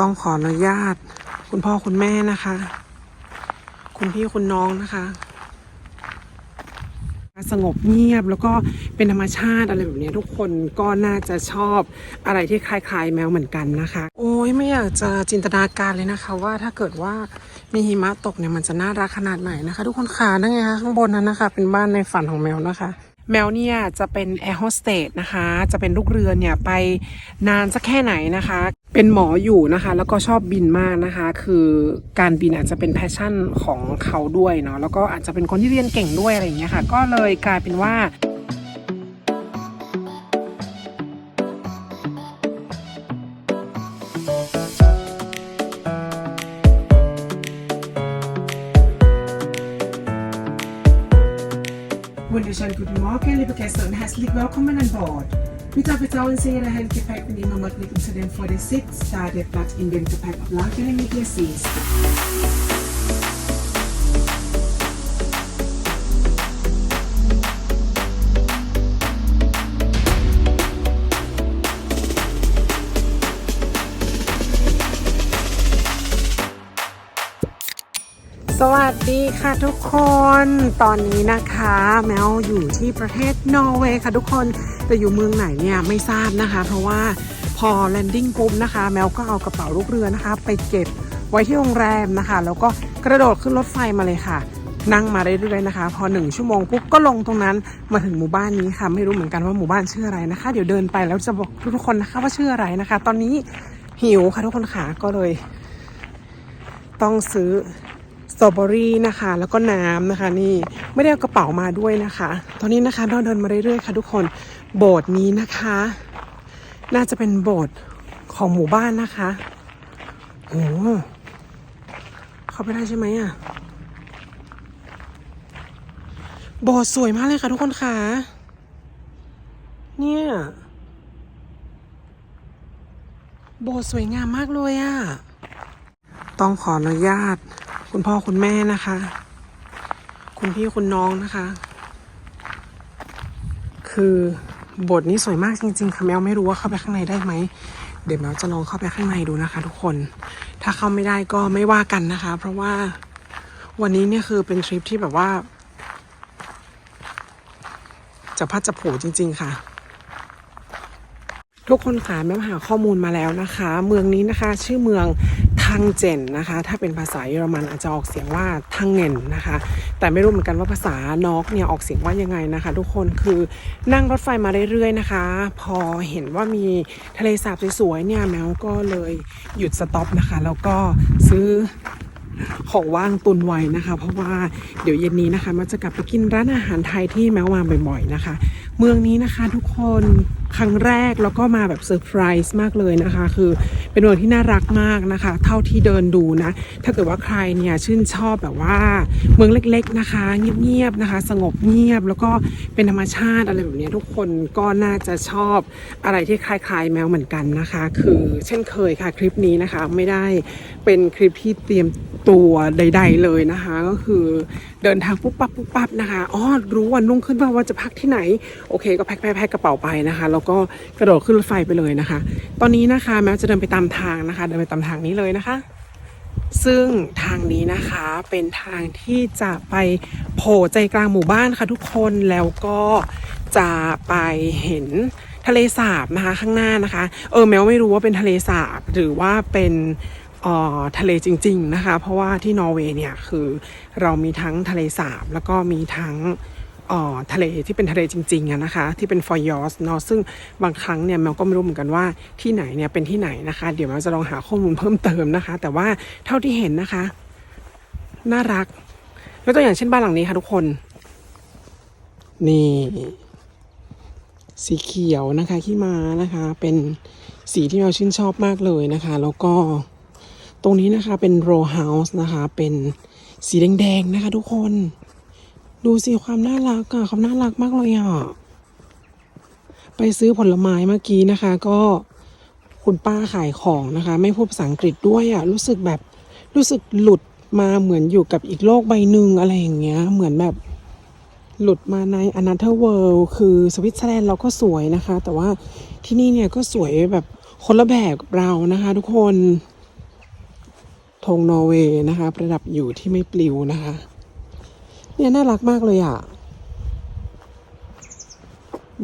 ต้องขออนุญาต คุณพ่อคุณแม่นะคะ คุณพี่คุณน้องนะคะ สงบเงียบแล้วก็เป็นธรรมชาติอะไรแบบนี้ทุกคนก็น่าจะชอบอะไรที่คล้ายๆ แมวเหมือนกันนะคะ โอ้ยไม่อยากจะจินตนาการเลยนะคะ ว่าถ้าเกิดว่ามีหิมะตกเนี่ยมันจะน่ารักขนาดไหนนะคะ ทุกคนขานั่นไงคะข้างบนนั้นนะคะ เป็นบ้านในฝันของแมวนะคะ แมวเนี่ยจะเป็นแอร์โฮสเตสนะคะ จะเป็นลูกเรือเนี่ยไปนานสักแค่ไหนนะคะ เป็นหมออยู่นะคะ แล้วก็ชอบบินมากนะคะ คือการบินอาจจะเป็นแพชชั่นของเขาด้วยเนาะแล้วก็อาจจะเป็นคนที่เรียนเก่งด้วยอะไรอย่างเงี้ยค่ะ ก็เลยกลายเป็นว่า Goedemorgen, lieve gasten en hartelijk welkom aan boord. Mit auf Bezahlung sehr erhält Gepäck nehmen wir zu dem vor da der Platz in dem Gepäck auf mit. สวัสดีค่ะทุกคน ตอนนี้นะคะ แมวอยู่ที่ประเทศนอร์เวย์ค่ะทุกคนแต่อยู่เมืองไหนเนี่ยไม่ทราบนะคะ เพราะว่าพอแลนดิ้งปุ๊บนะคะ แมวก็เอากระเป๋าลูกเรือนะคะ ไปเก็บไว้ที่โรงแรมนะคะ แล้วก็กระโดดขึ้นรถไฟมาเลยค่ะ นั่งมาเรื่อยๆนะคะ พอหนึ่งชั่วโมงปุ๊บก็ลงตรงนั้นมาถึงหมู่บ้านนี้ค่ะ ไม่รู้เหมือนกันว่าหมู่บ้านชื่ออะไรนะคะ เดี๋ยวเดินไปแล้วจะบอกทุกๆคนนะคะว่าชื่ออะไรนะคะ ตอนนี้หิวค่ะทุกคนค่ะก็เลย ต้องซื้อ ตรอเบอรี่นะคะ แล้วก็น้ำนะคะ นี่ไม่ได้เอากระเป๋ามาด้วยนะคะ ตอนนี้นะคะเราเดินมาเรื่อยๆค่ะทุกคนโบสถ์นี้นะคะ น่าจะเป็นโบสถ์ของหมู่บ้านนะคะโอ้เข้าไปได้ใช่ไหมอะโบสถ์สวยมากเลยค่ะทุกคนค่ะเนี่ยโบสถ์สวยงามมากเลยอะ ต้องขออนุญาต คุณพ่อคุณแม่นะคะ คุณพี่คุณน้องนะคะ คือบทนี้สวยมากจริงๆค่ะแมวไม่รู้ว่าเข้าไปข้างในได้ไหม เดี๋ยวแมวจะลองเข้าไปข้างในดูนะคะ ทุกคน ถ้าเข้าไม่ได้ก็ไม่ว่ากันนะคะ เพราะว่าวันนี้เนี่ยคือเป็นทริปที่แบบว่า จะพัดจะผูจริง ๆ ค่ะ ทุกคนค่ะแม่หาข้อมูลมาแล้วนะคะ เมืองนี้นะคะ ชื่อเมือง ทังเจนนะคะ ถ้าเป็นภาษาเยอรมันอาจจะออกเสียงว่าทังเงินนะคะ แต่ไม่รู้เหมือนกันว่าภาษานอกเนี่ยออกเสียงว่ายังไงนะคะ ทุกคนคือนั่งรถไฟมาเรื่อยๆนะคะ พอเห็นว่ามีทะเลสาบสวยๆเนี่ยแมวก็เลยหยุดสต็อปนะคะ แล้วก็ซื้อของว่างตุนไว้นะคะ เพราะว่าเดี๋ยวเย็นนี้นะคะมันจะกลับไปกินร้านอาหารไทยที่แมวมาบ่อยๆนะคะ เมืองนี้นะคะทุกคน ครั้งแรกแล้วก็มาแบบเซอร์ไพรส์มากเลยนะคะ คือเป็นเมืองที่น่ารักมากนะคะ เท่าที่เดินดูนะ ถ้าเกิดว่าใครเนี่ยชื่นชอบแบบว่าเมืองเล็กๆนะคะ เงียบๆนะคะ สงบเงียบแล้วก็เป็นธรรมชาติอะไรแบบนี้ทุกคนก็น่าจะชอบอะไรที่คล้ายๆแมวเหมือนกันนะคะ คือเช่นเคยค่ะคลิปนี้นะคะ ไม่ได้เป็นคลิปที่เตรียมตัวใด ๆ เลยนะคะ ก็คือเดินทางปุ๊บปั๊บปุ๊บปั๊บนะคะอ๋อรู้วันรุ่งขึ้นว่าว่าจะพักที่ไหนโอเค ก็แพ็คแพ็คแพ็คกระเป๋าไปนะคะแล้วก็กระโดดขึ้นรถไฟไปเลยนะคะ ตอนนี้นะคะแม้จะเดินไปตามทางนะคะ เดินไปตามทางนี้เลยนะคะ ซึ่งทางนี้นะคะเป็นทางที่จะไปโผล่ใจกลางหมู่บ้านค่ะทุกคนแล้วก็จะไปเห็นทะเลสาบนะคะข้างหน้านะคะ เออแมวไม่รู้ว่าเป็นทะเลสาบหรือว่าเป็นออทะเลจริง ๆนะคะ เพราะว่าที่นอร์เวย์เนี่ยคือเรามีทั้งทะเลสาบแล้วก็มีทั้ง ทะเลที่เป็นทะเลจริงๆนะคะ ที่เป็นฟอยอสเนาะซึ่งบางครั้งเนี่ยแมวก็ไม่รู้เหมือนกันว่าที่ไหนเนี่ยเป็นที่ไหนนะคะ เดี๋ยวแมวจะลองหาข้อมูลเพิ่มเติมนะคะ แต่ว่าเท่าที่เห็นนะคะ น่ารักยกตัวอย่างเช่นบ้านหลังนี้ค่ะทุกคน นี่ สีเขียวนะคะขี้ม้านะคะ เป็นสีที่เราชื่นชอบมากเลยนะคะ แล้วก็ตรงนี้นะคะเป็นโรเฮาส์นะคะ เป็นสีแดงๆนะคะทุกคน ดูสิความน่ารักอะเขามน่ารักมากเลยอะไปซื้อผลไม้เมื่อกี้นะคะ ก็คุณป้าขายของนะคะ ไม่พูดภาษาอังกฤษด้วยอะรู้สึกแบบรู้สึกหลุดมาเหมือนอยู่กับอีกโลกใบหนึ่งอะไรอย่างเงี้ย เหมือนแบบหลุดมาใน Another World คือสวิตเซอร์แลนด์เราก็สวยนะคะ แต่ว่าที่นี่เนี่ยก็สวยแบบคนละแบบกับเรานะคะ ทุกคนธงนอร์เวย์นะคะ ประดับอยู่ที่ไม่ปลิวนะคะ เนี่ยน่ารักมากเลยอะ่ะ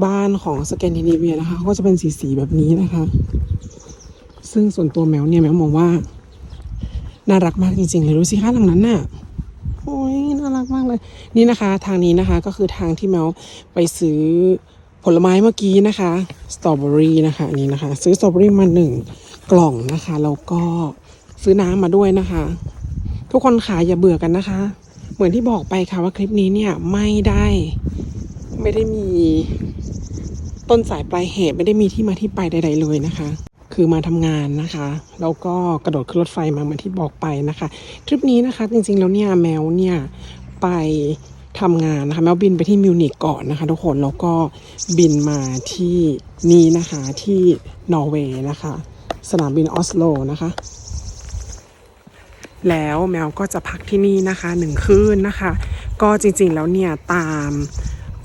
บ้านของสแกนดิเนเวียนะคะ ก็จะเป็นสีๆแบบนี้นะคะ ซึ่งส่วนตัวแมวเนี่ยแมวมองว่า น่ารักมากจริงๆเลยดูสิคะหลังนั้นน่ะโอ้ยน่ารักมากเลย นี่นะคะทางนี้นะคะก็คือทางที่แมวไปซื้อผลไม้เมื่อกี้นะคะสตรอเบอรี่นะคะอันนี่นะคะ ซื้อสตรอเบอรี่มาหนึ่งกล่องนะคะแล้วก็ซื้อน้ำมาด้วยนะคะ ทุกคนค่ะอย่าเบื่อกันนะคะ เหมือนที่บอกไปค่ะว่าคลิปนี้เนี่ยไม่ได้ไม่ได้มีต้นสายปลายเหตุไม่ได้มีที่มาที่ไปใด ๆ เลยนะคะ คือมาทำงานนะคะแล้วก็กระโดดขึ้นรถไฟมาเหมือนที่บอกไปนะคะทริปนี้นะคะจริงๆแล้วเนี่ยแมวเนี่ยไปทำงานนะคะแมวบินไปที่มิวนิกก่อนนะคะ ทุกคนแล้วก็บินมาที่นี่นะคะที่นอร์เวย์นะคะ สนามบินออสโลนะคะ แล้วแมวก็จะพักที่นี่นะคะหนึ่งคืนนะคะ ก็จริงๆแล้วเนี่ยตาม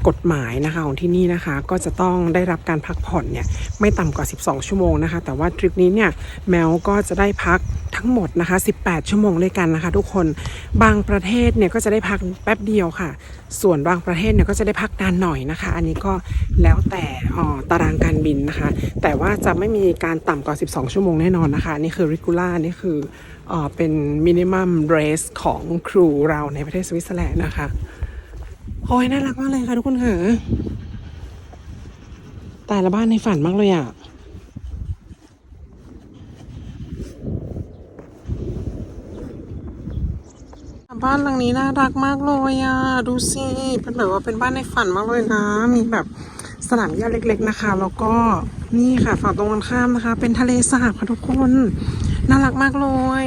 กฎหมายนะคะของที่นี่นะคะก็จะต้องได้รับการพักผ่อนเนี่ยไม่ต่ำกว่า 12 ชั่วโมงนะคะ แต่ว่าทริปนี้เนี่ยแมวก็จะได้พักทั้งหมดนะคะ 18 ชั่วโมงด้วยกันนะคะทุกคนบางประเทศเนี่ยก็จะได้พักแป๊บเดียวค่ะ ส่วนบางประเทศเนี่ยก็จะได้พักนานหน่อยนะคะ อันนี้ก็แล้วแต่ออตารางการบินนะคะ แต่ว่าจะไม่มีการต่ำกว่า 12 ชั่วโมงแน่นอนนะคะนี่คือ regular นี่คือ เป็น minimum race ของครูเราในประเทศสวิตเซอร์แลนด์นะคะ โอ้ยน่ารักมากเลยค่ะทุกคนค่ะตายละบ้านในฝันมากเลยอะบ้านหลังนี้น่ารักมากเลยอะ ดูสิเป็นแบบว่าเป็นบ้านในฝันมากเลยนะ มีแบบสนามหญ้าเล็ก ๆนะคะ แล้วก็นี่ค่ะฝั่งตรงกันข้ามนะคะ เป็นทะเลสาบค่ะทุกคน น่ารักมากเลย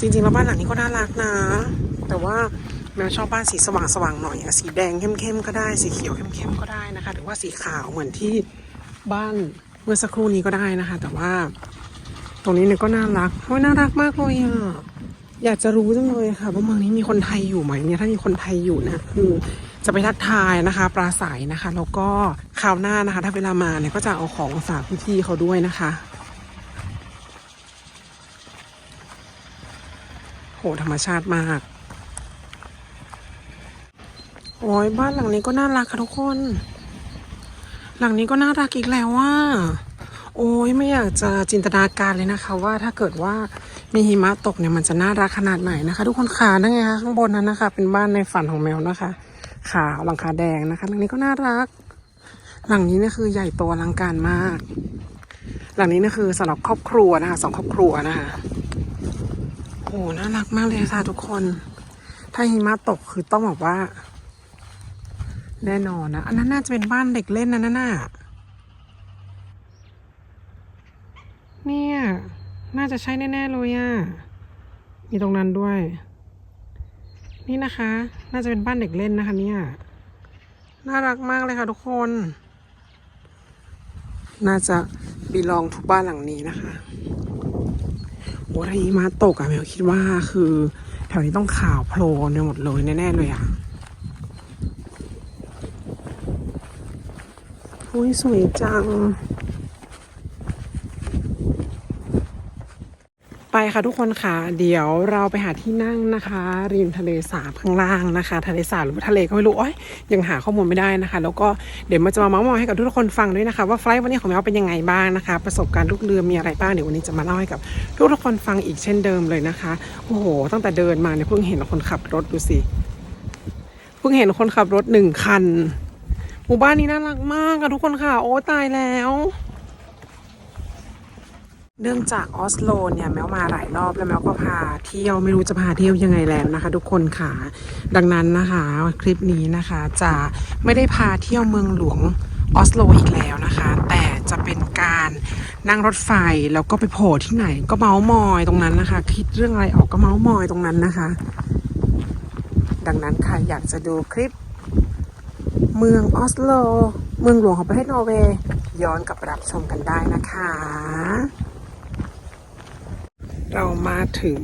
จริงๆแล้วบ้านหลังนี้ก็น่ารักนะ แต่ว่าแมวชอบบ้านสีสว่างๆหน่อยอะสีแดงเข้มๆก็ได้ สีเขียวเข้มๆก็ได้นะคะ หรือว่าสีขาวเหมือนที่บ้านเมื่อสักครู่นี้ก็ได้นะคะ แต่ว่าตรงนี้เนี่ยก็น่ารักโอ้ยน่ารักมากเลยอะอยากจะรู้จังเลยค่ะว่าเมืองนี้มีคนไทยอยู่ไหมเนี่ยถ้ามีคนไทยอยู่นะคือจะไปทักทายนะคะปราศัยนะคะ แล้วก็คราวหน้านะคะ ถ้าเวลามาเนี่ยก็จะเอาของฝากพี่ๆเขาด้วยนะคะ โหธรรมชาติมาก โอ้ยบ้านหลังนี้ก็น่ารักค่ะทุกคน หลังนี้ก็น่ารักอีกแล้วว่า โอ้ยไม่อยากจะจินตนาการเลยนะคะ ว่าถ้าเกิดว่ามีหิมะตกเนี่ยมันจะน่ารักขนาดไหนนะคะ ทุกคนขานั่นไงคะข้างบนนั้นนะคะ เป็นบ้านในฝันของแมวนะคะ ขาวหลังคาแดงนะคะ หลังนี้ก็น่ารัก หลังนี้เนี่ยคือใหญ่โตอลังการมาก หลังนี้เนี่ยคือสำหรับครอบครัวนะคะสองครอบครัวนะคะ โอ้น่ารักมากเลยค่ะทุกคน ถ้าหิมะตกคือต้องบอกว่า แน่นอนนะ อันนั้นน่าจะเป็นบ้านเด็กเล่นนะนั่นน่ะเนี่ย น่าจะใช่แน่ ๆ เลยอะ มีตรงนั้นด้วย นี่นะคะ น่าจะเป็นบ้านเด็กเล่นนะคะ เนี่ย น่ารักมากเลยค่ะทุกคน น่าจะบีลองทุกบ้านหลังนี้นะคะ โอ้ถ้าหิมะตกอะแมวคิดว่าคือ แถวนี้ต้องขาวโพลนไปหมดเลยแน่ๆเลยอะอุ้ยสวยจัง ไปค่ะทุกคนค่ะ เดี๋ยวเราไปหาที่นั่งนะคะ ริมทะเลสาบข้างล่างนะคะ ทะเลสาบหรือทะเลก็ไม่รู้อ้ยยังหาข้อมูลไม่ได้นะคะ แล้วก็เดี๋ยวมาจะมาเมาส์มอยให้กับทุกคนฟังด้วยนะคะ ว่าไฟล์วันนี้ของแมวเป็นยังไงบ้างนะคะ ประสบการณ์ลูกเรือมีอะไรบ้างเดี๋ยววันนี้จะมาเล่าให้กับทุกทุกคนฟังอีกเช่นเดิมเลยนะคะโอ้โห ตั้งแต่เดินมาเนี่ยเพิ่งเห็นคนขับรถดูสิเพิ่งเห็นคนขับรถหนึ่งคัน หมู่บ้านนี้น่ารักมากอะทุกคนค่ะ โอ้ตายแล้ว เนื่องจากออสโลเนี่ยแมวมาหลายรอบแล้วแมวก็พาเที่ยวไม่รู้จะพาเที่ยวยังไงแล้วนะคะ ทุกคนค่ะ ดังนั้นนะคะคลิปนี้นะคะจะไม่ได้พาเที่ยวเมืองหลวงออสโลอีกแล้วนะคะ แต่จะเป็นการนั่งรถไฟแล้วก็ไปโผล่ที่ไหนก็เมาส์มอยตรงนั้นนะคะ คิดเรื่องอะไรออกก็เมาส์มอยตรงนั้นนะคะ ดังนั้นค่ะอยากจะดูคลิป เมืองออสโล เมืองหลวงของประเทศนอร์เวย์ย้อนกลับรับชมกันได้นะคะ เรามาถึง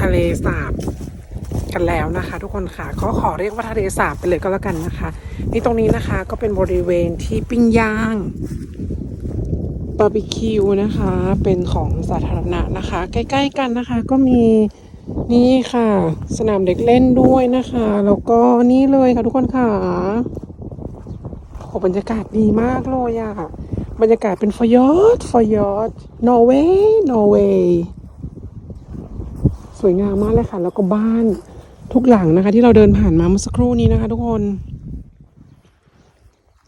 ทะเลสาบกันแล้วนะคะ ทุกคนค่ะก็ขอเรียกว่าทะเลสาบไปเลยก็แล้วกันนะคะ นี่ตรงนี้นะคะก็เป็นบริเวณที่ปิ้งย่างบาร์บีคิวนะคะ เป็นของสาธารณะนะคะ ใกล้ ๆ กันนะคะ ก็มีนี่ค่ะ สนามเด็กเล่นด้วยนะคะ แล้วก็นี่เลยค่ะทุกคนค่ะโอ้บรรยากาศดีมากเลยอะ บรรยากาศเป็นฟยอร์ดฟยอร์ดนอร์เวย์นอร์เวย์สวยงามมากเลยค่ะ แล้วก็บ้านทุกหลังนะคะ ที่เราเดินผ่านมาเมื่อสักครู่นี้นะคะ ทุกคน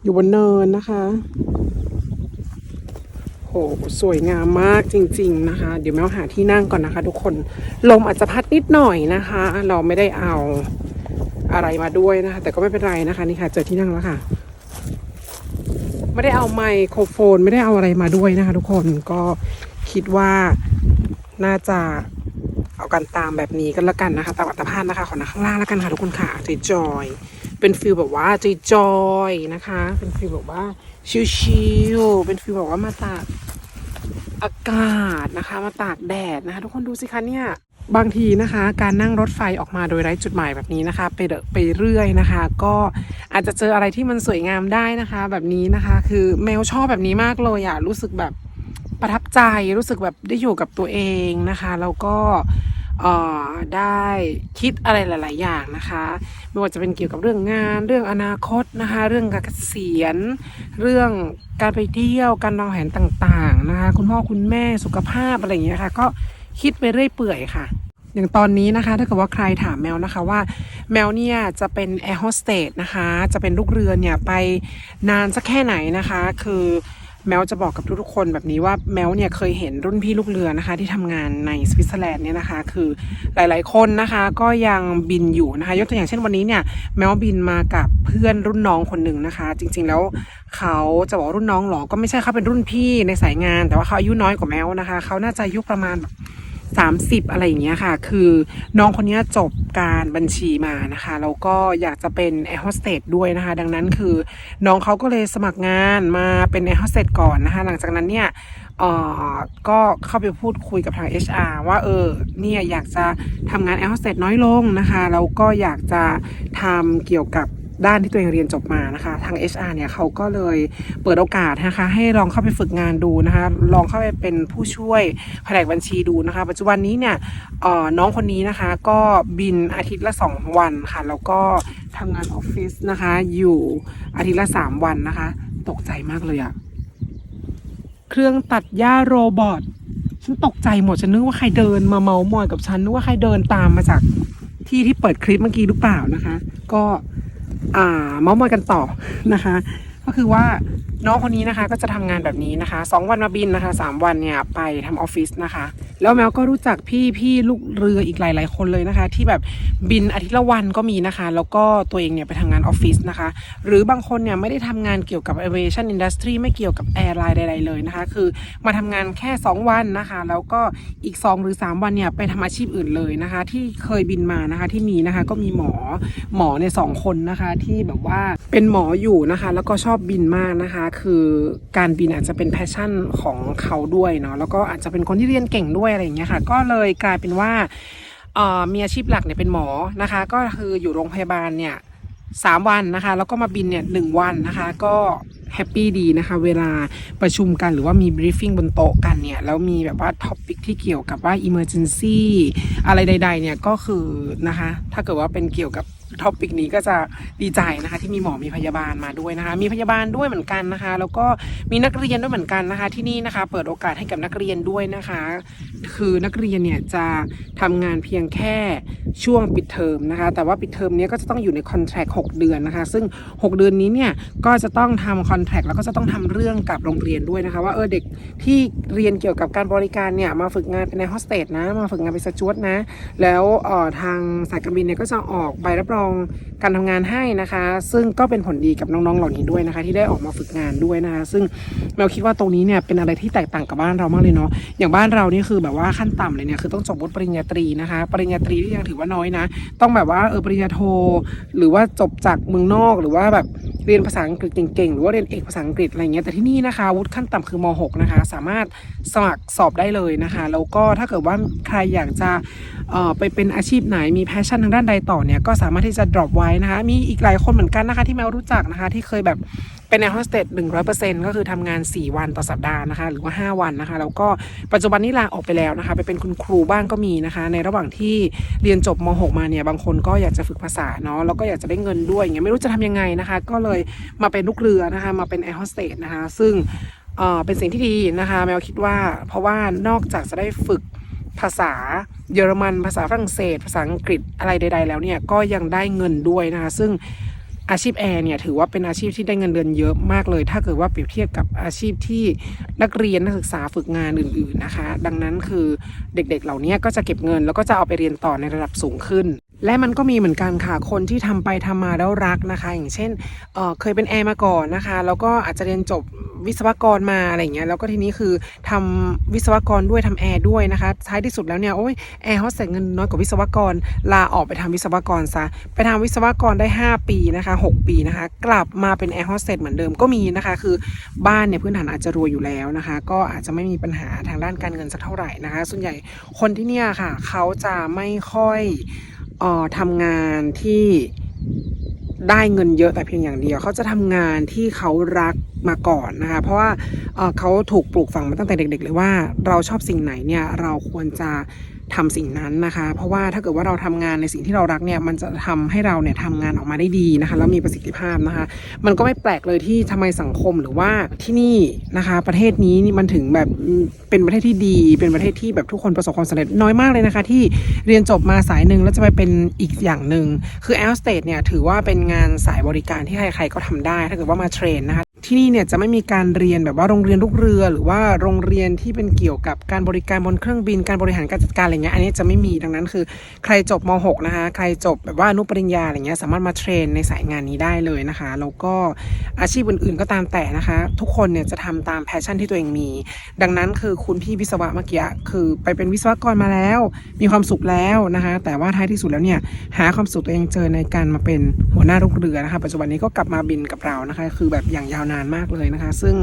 อยู่บนเนินนะคะโหสวยงามมากจริง ๆนะคะ เดี๋ยวแมวหาที่นั่งก่อนนะคะ ทุกคนลมอาจจะพัดนิดหน่อยนะคะ เราไม่ได้เอาอะไรมาด้วยนะคะ แต่ก็ไม่เป็นไรนะคะ นี่ค่ะ เจอที่นั่งแล้วค่ะ ไม่ได้เอาไมโครโฟน ไม่ได้เอาอะไรมาด้วยนะคะ ทุกคนก็คิดว่าน่าจะเอากันตามแบบนี้กันละกันนะคะตามอัตภาพนะคะขอนั่งข้างล่างแล้วกันค่ะทุกคนค่ะจอยๆเป็นฟิลแบบว่าจอยๆนะคะ เป็นฟิลแบบว่าชิลๆเป็นฟิลแบบว่ามาตากอากาศนะคะ มาตากแดดนะคะ ทุกคนดูสิคะเนี่ย บางทีนะคะ การนั่งรถไฟออกมาโดยไร้จุดหมายแบบนี้นะคะ ไปเดอะไปเรื่อยนะคะ ก็อาจจะเจออะไรที่มันสวยงามได้นะคะ แบบนี้นะคะ คือแมวชอบแบบนี้มากเลยอะรู้สึกแบบประทับใจรู้สึกแบบได้อยู่กับตัวเองนะคะ แล้วก็เออได้คิดอะไรหลาย ๆ อย่างนะคะ ไม่ว่าจะเป็นเกี่ยวกับเรื่องงาน เรื่องอนาคตนะคะ เรื่องการเกษียณ เรื่องการไปเที่ยวการวางแผนต่าง ๆ นะคะ คุณพ่อคุณแม่สุขภาพอะไรอย่างเงี้ยค่ะก็ คิดไปเรื่อยเปื่อยค่ะ อย่างตอนนี้นะคะ ถ้าเกิดว่าใครถามแมวนะคะว่า แมวเนี่ยจะเป็นแอร์โฮสเตสนะคะ จะเป็นลูกเรือเนี่ยไปนานสักแค่ไหนนะคะ คือแมวจะบอกกับทุกๆคนแบบนี้ว่าแมวเนี่ยเคยเห็นรุ่นพี่ลูกเรือนะคะ ที่ทำงานในสวิตเซอร์แลนด์เนี่ยนะคะ คือหลายๆคนนะคะก็ยังบินอยู่นะคะ ยกตัวอย่างเช่นวันนี้เนี่ยแมวบินมากับเพื่อนรุ่นน้องคนหนึ่งนะคะ จริง ๆ แล้วเขาจะบอกรุ่นน้องหรอก็ไม่ใช่เขาเป็นรุ่นพี่ในสายงาน แต่ว่าเขาอายุน้อยกว่าแมวนะคะ เขาน่าจะอายุประมาณแบบ 30 อะไรอย่างเงี้ยค่ะ คือน้องคนนี้จบการบัญชีมานะคะ แล้วก็อยากจะเป็นแอร์โฮสเตสด้วยนะคะ ดังนั้นคือน้องเขาก็เลยสมัครงานมาเป็นแอร์โฮสเตสก่อนนะคะ หลังจากนั้นเนี่ยเอ่อก็เข้าไปพูดคุยกับทาง HR ว่าเออเนี่ยอยากจะทำงานแอร์โฮสเตสน้อยลงนะคะ แล้วก็อยากจะทำเกี่ยวกับ ด้านที่ตัวเองเรียนจบมานะคะ ทาง HR เนี่ยเขาก็เลยเปิดโอกาสนะคะ ให้ลองเข้าไปฝึกงานดูนะคะ ลองเข้าไปเป็นผู้ช่วยแผนกบัญชีดูนะคะ ปัจจุบันนี้เนี่ยน้องคนนี้นะคะ ก็บินอาทิตย์ละ 2 วันค่ะ แล้วก็ทำงานออฟฟิศนะคะ อยู่อาทิตย์ละ 3 วันนะคะ ตกใจมากเลยอะเครื่องตัดหญ้าโรบอทฉันตกใจหมดฉันนึกว่าใครเดินมาเมามอยกับฉันนึกว่าใครเดินตามมาจากที่ที่เปิดคลิปเมื่อกี้หรือเปล่านะคะ ก็ อ่าเมาส์มอยกันต่อนะคะ ก็คือว่า น้องคนนี้นะคะก็จะทำงานแบบนี้นะคะสองวันมาบินนะคะสามวันเนี่ยไปทำออฟฟิศนะคะ แล้วแมวก็รู้จักพี่พี่ลูกเรืออีกหลาย ๆ คนเลยนะคะ ที่แบบบินอาทิตย์ละวันก็มีนะคะ แล้วก็ตัวเองเนี่ยไปทำงานออฟฟิศนะคะ หรือบางคนเนี่ยไม่ได้ทำงานเกี่ยวกับ aviation industry ไม่เกี่ยวกับแอร์ไลน์ใดๆเลยนะคะ คือมาทำงานแค่ 2 วันนะคะ แล้วก็อีก 2 หรือ 3 วันเนี่ยไปทำอาชีพอื่นเลยนะคะ ที่เคยบินมานะคะที่มีนะคะก็มีหมอหมอในสองคนนะคะที่แบบว่าเป็นหมออยู่นะคะ แล้วก็ชอบบินมากนะคะคือการบินอาจจะเป็นแพชชั่นของเขาด้วยเนาะแล้วก็อาจจะเป็นคนที่เรียนเก่งด้วยอะไรอย่างเงี้ยค่ะ ก็เลยกลายเป็นว่าเอ่อมีอาชีพหลักเนี่ยเป็นหมอนะคะ ก็คืออยู่โรงพยาบาลเนี่ยสามวันนะคะ แล้วก็มาบินเนี่ยหนึ่งวันนะคะ ก็แฮปปี้ดีนะคะ เวลาประชุมกันหรือว่ามีบรีฟ i ิ g บนโต๊ะกันเนี่ย แล้วมีแบบว่าท็อปิกที่เกี่ยวกับว่า Emergency อะไรใด ๆ เนี่ย ก็คือนะคะ ถ้าเกิดว่าเป็นเกี่ยวกับ ท็อปิกนี้ก็จะดีใจนะคะ ที่มีหมอมีพยาบาลมาด้วยนะคะ มีพยาบาลด้วยเหมือนกันนะคะ แล้วก็มีนักเรียนด้วยเหมือนกันนะคะ ที่นี่นะคะ เปิดโอกาสให้กับนักเรียนด้วยนะคะ คือนักเรียนเนี่ยจะทำงานเพียงแค่ช่วงปิดเทอมนะคะ แต่ว่าปิดเทอมนี้ก็จะต้องอยู่ในคอนแทรค6เดือนนะคะ ซึ่ง 6 เดือนนี้เนี่ยก็จะต้องทำคอนแทรคแล้วก็จะต้องทำเรื่องกับโรงเรียนด้วยนะคะ ว่าเออเด็กที่เรียนเกี่ยวกับการบริการเนี่ยมาฝึกงานเป็นในโฮสเตสนะ มาฝึกงานเป็นสจวตนะ แล้วเอ่อทางสายการบินเนี่ยก็จะออกใบรับรองการทำงานให้นะคะ ซึ่งก็เป็นผลดีกับน้องๆเหล่านี้ด้วยนะคะ ที่ได้ออกมาฝึกงานด้วยนะคะ ซึ่งเราคิดว่าตรงนี้เนี่ยเป็นอะไรที่แตกต่างกับบ้านเรามากเลยเนาะอย่างบ้านเรานี่คือแบบว่าขั้นต่ำเลยเนี่ยคือต้องจบวุฒิปริญญาตรีนะคะ ปริญญาตรีที่ยังถือว่าน้อยนะ ต้องแบบว่าเออปริญญาโท หรือว่าจบจากเมืองนอกหรือว่าแบบเรียนภาษาอังกฤษเก่งๆ หรือว่าเรียนเอกภาษาอังกฤษอะไรเงี้ยแต่ที่นี่นะคะวุฒิขั้นต่ำคือม .6 นะคะ สามารถสมัครสอบได้เลยนะคะ แล้วก็ถ้าเกิดว่าใครอยากจะ ไปเป็นอาชีพไหนมีแพชชั่นทางด้านใดต่อเนี่ยก็สามารถที่จะ drop ไว้นะคะ มีอีกหลายคนเหมือนกันนะคะที่แมวรู้จักนะคะ ที่เคยแบบเป็นแอร์โฮสเตส100%ก็คือทำงาน 4 วันต่อสัปดาห์นะคะ หรือว่า 5 วันนะคะ แล้วก็ปัจจุบันนี้ลาออกไปแล้วนะคะ ไปเป็นคุณครูบ้างก็มีนะคะ ในระหว่างที่เรียนจบม .6 มาเนี่ยบางคนก็อยากจะฝึกภาษาเนาะแล้วก็อยากจะได้เงินด้วยอย่างเงี้ยไม่รู้จะทำยังไงนะคะ ก็เลยมาเป็นลูกเรือนะคะ มาเป็นแอร์โฮสเตสนะคะ ซึ่งเอ่อเป็นสิ่งที่ดีนะคะ แมวคิดว่าเพราะว่านอกจากจะได้ฝึกภาษา เยอรมันภาษาฝรั่งเศส ภาษาอังกฤษอะไรใด ๆ แล้วเนี่ยก็ยังได้เงินด้วยนะคะซึ่งอาชีพแอร์เนี่ยถือว่าเป็นอาชีพที่ได้เงินเดือนเยอะมากเลย ถ้าเกิดว่าเปรียบเทียบกับอาชีพที่นักเรียนนักศึกษาฝึกงานอื่น ๆนะคะ ดังนั้นคือเด็กๆ เหล่านี้ก็จะเก็บเงินแล้วก็จะเอาไปเรียนต่อในระดับสูงขึ้น และมันก็มีเหมือนกันค่ะคนที่ทำไปทำมาแล้วรักนะคะ อย่างเช่นเเคยเป็นแอร์มาก่อนนะคะ แล้วก็อาจจะเรียนจบวิศวกรมาอะไรเงี้ยแล้วก็ทีนี้คือทำวิศวกรด้วยทำแอร์ด้วยนะคะท้ายที่สุดแล้วเนี่ยโอ้ยแอร์เขาเสียเงินน้อยกว่าวิศวกรลาออกไปทำวิศวกรซะไปทำวิศวกรได้ 5 ปีนะคะ 6 ปีนะคะ กลับมาเป็นแอร์โฮสเตสเหมือนเดิมก็มีนะคะ คือบ้านเนี่ยพื้นฐานอาจจะรวยอยู่แล้วนะคะ ก็อาจจะไม่มีปัญหาทางด้านการเงินสักเท่าไหร่นะคะ ส่วนใหญ่คนที่เนี่ยค่ะเขาจะไม่ค่อย ออทำงานที่ได้เงินเยอะแต่เพียงอย่างเดียว เขาจะทำงานที่เขารักมาก่อนนะคะ เพราะว่าเเขาถูกปลูกฝังมาตั้งแต่เด็ก ๆ เลยว่าเราชอบสิ่งไหนเนี่ยเราควรจะ ทำสิ่งนั้นนะคะ เพราะว่าถ้าเกิดว่าเราทำงานในสิ่งที่เรารักเนี่ยมันจะทำให้เราเนี่ยทำงานออกมาได้ดีนะคะ แล้วมีประสิทธิภาพนะคะ มันก็ไม่แปลกเลยที่ทำไมสังคมหรือว่าที่นี่นะคะ ประเทศนี้นี่มันถึงแบบเป็นประเทศที่ดี เป็นประเทศที่แบบทุกคนประสบความสำเร็จน้อยมากเลยนะคะ ที่เรียนจบมาสายหนึ่งแล้วจะไปเป็นอีกอย่างหนึ่งคือแอลสเตทเนี่ยถือว่าเป็นงานสายบริการที่ใครๆก็ทำได้ ถ้าเกิดว่ามาเทรนนะคะ ที่นี่เนี่ยจะไม่มีการเรียนแบบว่าโรงเรียนลูกเรือ หรือว่าโรงเรียนที่เป็นเกี่ยวกับการบริการบนเครื่องบินการบริหารการจัดการอะไรเงี้ยอันนี้จะไม่มีดังนั้นคือ ใครจบม .6 นะคะใครจบแบบว่าอนุปริญญาอะไรเงี้ยสามารถมาเทรนในสายงานนี้ได้เลยนะคะแล้วก็อาชีพอื่นๆก็ตามแต่นะคะ ทุกคนเนี่ยจะทำตามแพชชั่นที่ตัวเองมี ดังนั้นคือคุณพี่วิศวะเมื่อกี้คือไปเป็นวิศวกรมาแล้ว มีความสุขแล้วนะคะแต่ว่าท้ายที่สุดแล้วเนี่ยหาความสุขตัวเองเจอในการมาเป็นหัวหน้าลูกเรือนะคะปัจจุบันนี้ก็กลับมาบินกับเรานะคะคือแบบอย่างยาวนานมากเลยนะคะ ซึ่ง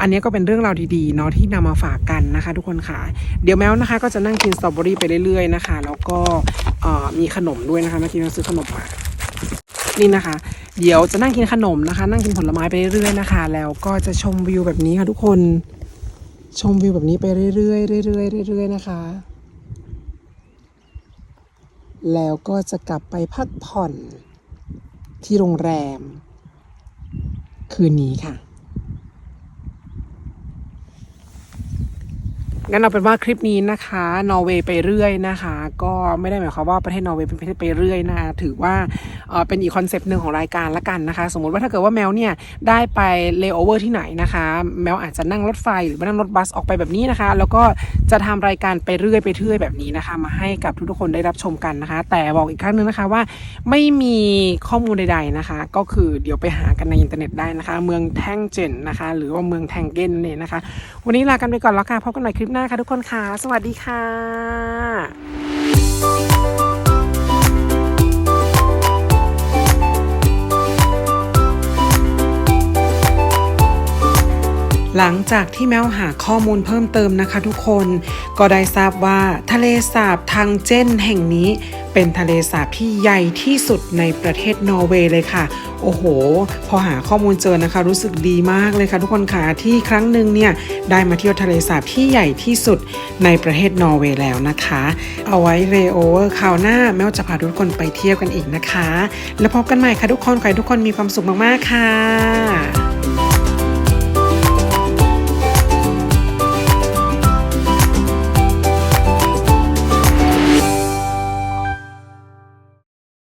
อันนี้ก็เป็นเรื่องราวดีๆเนาะที่นำมาฝากกันนะคะ ทุกคนค่ะ เดี๋ยวแมวนะคะก็จะนั่งกินสตรอเบอรี่ไปเรื่อยๆนะคะ แล้วก็มีขนมด้วยนะคะเมื่อกี้เราซื้อขนมมานี่นะคะ เดี๋ยวจะนั่งกินขนมนะคะ นั่งกินผลไม้ไปเรื่อยๆนะคะ แล้วก็จะชมวิวแบบนี้ค่ะทุกคนชมวิวแบบนี้ไปเรื่อยๆเรื่อยๆเรื่อยๆนะคะ แล้วก็จะกลับไปพักผ่อนที่โรงแรม คืนนี้ค่ะ งั้นเอาเป็นว่าคลิปนี้นะคะ นอร์เวย์ไปเรื่อยนะคะ ก็ไม่ได้หมายความว่าประเทศนอร์เวย์เป็นประเทศไปเรื่อยนะถือว่าเป็นอีกคอนเซปต์หนึ่งของรายการละกันนะคะ สมมุติว่าถ้าเกิดว่าแมวเนี่ยได้ไปเลโอเวอร์ที่ไหนนะคะ แมวอาจจะนั่งรถไฟหรือว่านั่งรถบัสออกไปแบบนี้นะคะ แล้วก็จะทำรายการไปเรื่อยไปเรื่อยแบบนี้นะคะ มาให้กับทุกๆคนได้รับชมกันนะคะ แต่บอกอีกครั้งหนึงนะคะว่าไม่มีข้อมูลใด ๆนะคะ ก็คือเดี๋ยวไปหากันในอินเทอร์เน็ตได้นะคะ เมืองแท่งเจนนะคะ หรือว่าเมืองแทงเกนเนี่ยนะคะ วันนี้ลากันไปก่อนแล้วค่ะพบกันใหม่คลิปหน้าค่ะทุกคนค่ะ สวัสดีค่ะ หลังจากที่แมวหาข้อมูลเพิ่มเติมนะคะทุกคน ก็ได้ทราบว่าทะเลสาบทางเจนแห่งนี้ เป็นทะเลสาบที่ใหญ่ที่สุดในประเทศนอร์เวย์เลยค่ะ โอ้โห พอหาข้อมูลเจอนะคะ รู้สึกดีมากเลยค่ะทุกคนค่ะที่ครั้งหนึ่งเนี่ยได้มาเที่ยวทะเลสาบที่ใหญ่ที่สุดในประเทศนอร์เวย์แล้วนะคะ เอาไว้เรโอเวอร์คราวหน้าแมวจะพาทุกคนไปเที่ยวกันอีกนะคะ แล้วพบกันใหม่ค่ะทุกคนขอให้ทุกคนมีความสุขมากๆค่ะ